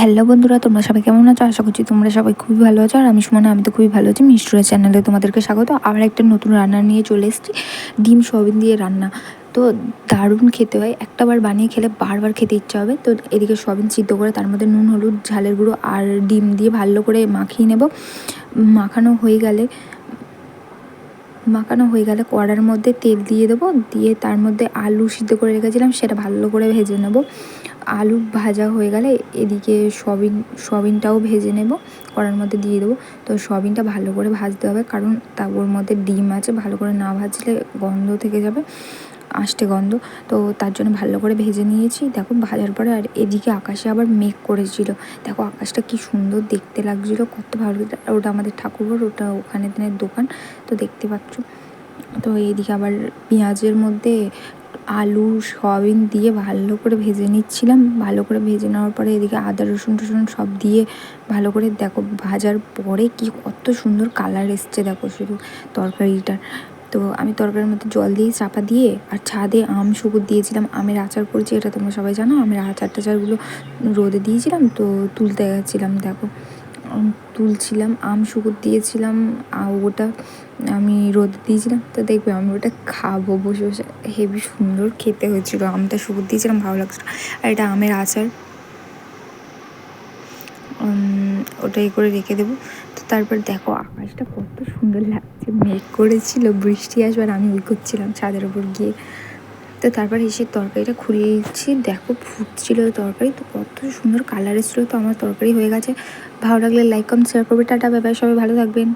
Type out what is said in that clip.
Hello বন্ধুরা, তোমরা সবাই কেমন আছো? আশা করছি তোমরা সবাই খুবই ভালো আছো। আর আমি সুমনে, আমি তো খুবই ভালো আছি। মিষ্টুরের চ্যানেলে তোমাদেরকে স্বাগত। আবার একটা নতুন রান্না নিয়ে চলে এসেছি। ডিম সয়াবিন দিয়ে রান্না। তো দারুণ খেতে হয়। একটা বার বানিয়ে খেলে বারবার খেতে ইচ্ছা হবে। তো এদিকে সয়াবিন সিদ্ধ করে তার মধ্যে নুন, হলুদ, ঝালের গুঁড়ো আর ডিম দিয়ে ভালো করে মাখিয়ে নেব। মাখানো হয়ে গেলে মাখানো হয়ে গেলে কড়ার মধ্যে তেল দিয়ে দেবো। দিয়ে তার মধ্যে আলু সিদ্ধ করে রেখেছিলাম, সেটা ভালো করে ভেজে নেব। আলু ভাজা হয়ে গেলে এদিকে সবিন, সবিনটাও ভেজে নেব, কড়ার মধ্যে দিয়ে দেবো। তো সবিনটা ভালো করে ভাজতে হবে, কারণ তা ওর মধ্যে ডিম আছে, ভালো করে না ভাজলে গন্ধ থেকে যাবে। আষ্টে গন্ধ। তো তার জন্য ভালো করে ভেজে নিয়েছি। দেখো ভাজার পরে আর এদিকে আকাশে আবার মেঘ করেছিল। দেখো আকাশটা কি সুন্দর দেখতে লাগছিল, কত ভালো ওটা আমাদের ঠাকুরঘর, ওটা ওখানে দোকান, তো দেখতে পাচ্ছ। তো এইদিকে আবার পেঁয়াজের মধ্যে আলু, সয়াবিন দিয়ে ভালো করে ভেজে নিচ্ছিলাম। ভালো করে ভেজে নেওয়ার পরে এদিকে আদা, রসুন, টসুন সব দিয়ে ভালো করে দেখো ভাজার পরে কি কত সুন্দর কালার এসছে দেখো শুধু তরকারিটার। তো আমি তরকারির মধ্যে জল দিয়ে চাপা দিয়ে আর ছাদে আম সুগুর দিয়েছিলাম, আমের আচার করেছি, এটা তোমরা সবাই জানো, আমের আচার টাচারগুলো রোদে দিয়েছিলাম, তো তুলতে গেছিলাম, দেখো। তুলছিলাম, আম সুগুর দিয়েছিলাম ওটা আমি রোদ দিয়েছিলাম, তো দেখবে আমি ওটা খাব বসে বসে। হেভি সুন্দর খেতে হয়েছিল, আমটা সুগুর দিয়েছিলাম, ভালো লাগছিল। আর এটা আমের আচার। ওটাই করে রেখে দেবো। তো তারপর দেখো, আকাশটা কত সুন্দর লাগছে। মেঘ করেছিল, বৃষ্টি আসবার আমি ওই করছিলাম ছাদের ওপর গিয়ে। তো তারপর এসে তরকারিটা খুলেছি দেখো, ফুটছিল তরকারি, তো কত সুন্দর কালার এসেছিল। তো আমার তরকারি হয়ে গেছে। ভালো লাগলে লাইক কম শেয়ার করবে। টাটা ব্যাপারে সবাই ভালো থাকবেন।